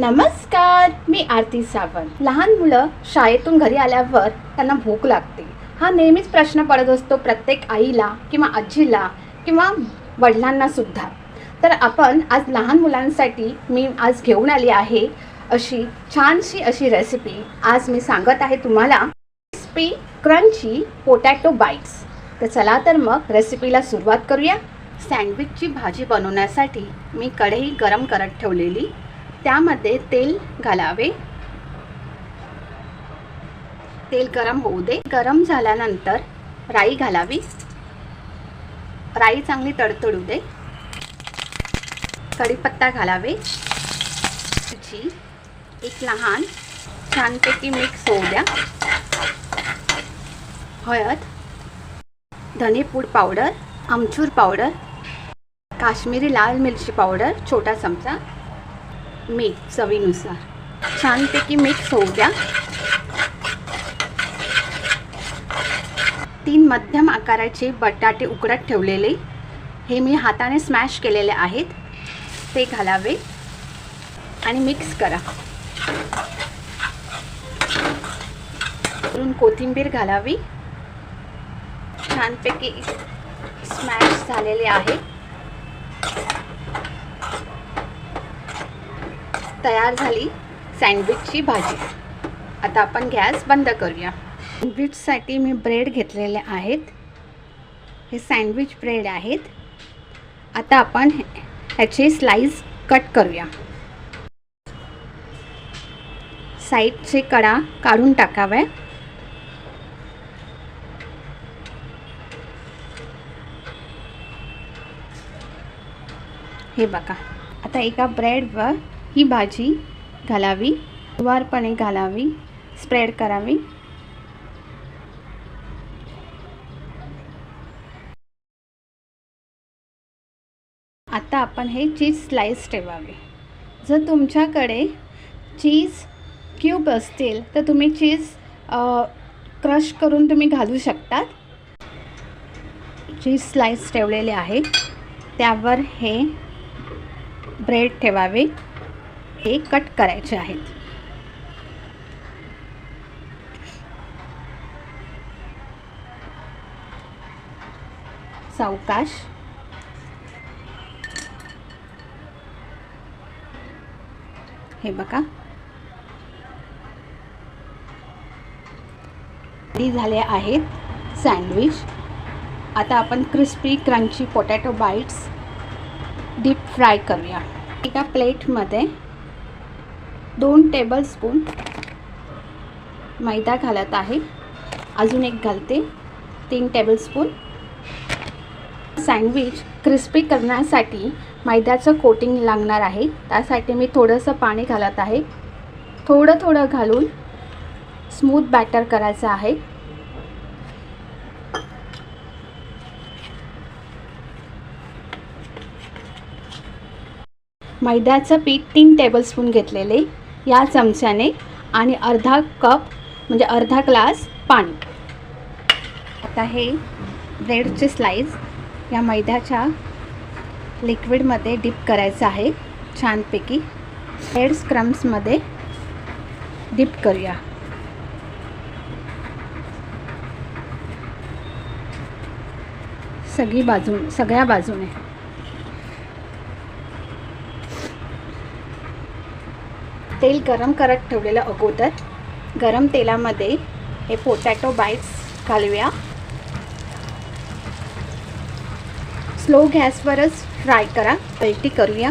नमस्कार मी आरती सावंत. लहान मुलं शाळेतून घरी आल्यावर त्यांना भूक लागते. हा नेहमीच प्रश्न पडत असतो प्रत्येक आईला किंवा आजीला किंवा वडिलांना सुद्धा. तर आपण आज लहान मुलांसाठी मी आज घेऊन आली आहे अशी छानशी अशी रेसिपी आज मी सांगत आहे तुम्हाला क्रिस्पी क्रंची पोटॅटो बाईट्स तर चला तर मग रेसिपीला सुरुवात करूया. सँडविचची भाजी बनवण्यासाठी मी कढई गरम करत ठेवलेली. त्यामध्ये तेल घालावे. तेल गरम होऊ दे. गरम झाल्यानंतर राई घालावी. राई चांगली तडतडू दे. कढीपत्ता घालावे. मिरची एक लहान छानपैकी मिक्स होऊ द्या. हळद धनेपूड पावडर आमचूर पावडर काश्मीरी लाल मिरची पावडर छोटा चमचा. मीठ चवीनुसार. छानपैकी मिक्स होऊ द्या. तीन मध्यम आकाराचे बटाटे उकडत ठेवलेले. हे मी हाताने स्मॅश केलेले आहेत. ते घालावे आणि मिक्स करा. कोथिंबीर घालावी. छानपैकी स्मॅश झालेले आहे. तयार झाली सँडविचची भाजी. आता आपण गॅस बंद करूया. सँडविचसाठी मी ब्रेड घेतलेले आहेत. हे सँडविच ब्रेड आहेत. आता आपण ह्याचे स्लाईस कट करूया. साईडचे कडा काढून टाकाव्या हे बघा. आता एका ब्रेडवर ही भाजी घालावी वारपणे घालावी स्प्रेड करावी. आता आपण हे चीज स्लाइस ठेवावे. जर तुमच्याकडे चीज क्यूब असतील तर तुम्ही चीज क्रश करून तुम्ही घालू शकतात. चीज स्लाइस ठेवलेले आहे. त्यावर हे ब्रेड ठेवावे. हे कट करायचे आहेत. सावकाश. हे बघा. रेडी झाले आहेत सँडविच. आता आपण crispy crunchy potato bites deep fry करूया. एका प्लेटमध्ये दोन टेबलस्पून मैदा घालत आहे. अजून एक घालते. तीन टेबलस्पून सँडविच क्रिस्पी करण्यासाठी मैद्याचं कोटिंग लागणार आहे. त्यासाठी मी थोडंसं पाणी घालत आहे. थोडं थोडं घालून स्मूथ बॅटर करायचं आहे. मैद्याचं पीठ तीन टेबलस्पून घेतलेले. या चमच्याने आणि अर्धा कप म्हणजे अर्धा ग्लास पाणी. आता हे ब्रेडचे स्लाईज या मैद्याच्या लिक्विडमध्ये डिप करायचं आहे. छानपैकी ब्रेड स्क्रम्समध्ये डिप करूया. सगळी बाजू सगळ्या बाजूने. तेल गरम करत ठेवलेलं अगोदर गरम तेलामध्ये हे पोटॅटो बाईट्स घालूया. स्लो गॅसवरच फ्राय करा पलटी करूया.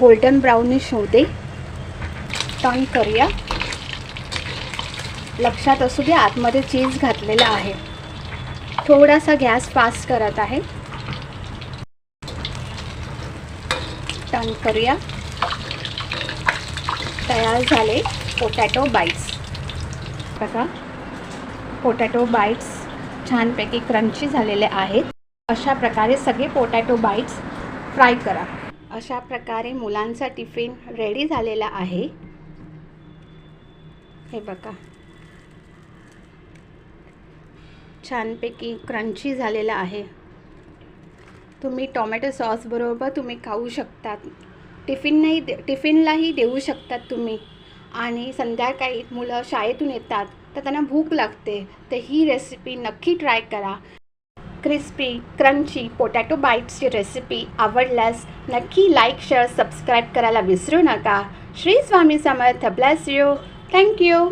गोल्डन ब्राऊनिश होऊ दे टर्न करूया. लक्षात असू दे आतमध्ये चीज घातलेलं आहे. थोडासा गॅस फास्ट करत आहे. टर्न करूया. तयार झाले पोटॅटो बाईट्स बघा पोटॅटो बाईट्स छानपैकी क्रंची झालेले आहेत. अशा प्रकारे सगळे पोटॅटो बाईट्स फ्राय करा. अशा प्रकारे मुलांचा टिफिन रेडी झालेला आहे. हे बघा. छानपैकी क्रंची झालेला आहे. तुम्ही टोमॅटो सॉसबरोबर तुम्ही खाऊ शकतात. टिफिनही दे टिफिनलाही देऊ शकतात तुम्ही. आणि संध्याकाळी मुलं शाळेतून येतात तर त्यांना भूक लागते तर ही रेसिपी नक्की ट्राय करा. क्रिस्पी क्रंची पोटॅटो बाईट्सची रेसिपी आवडल्यास नक्की लाईक शेअर सबस्क्राईब करायला विसरू नका. Shri Swami Samarth bless you thank you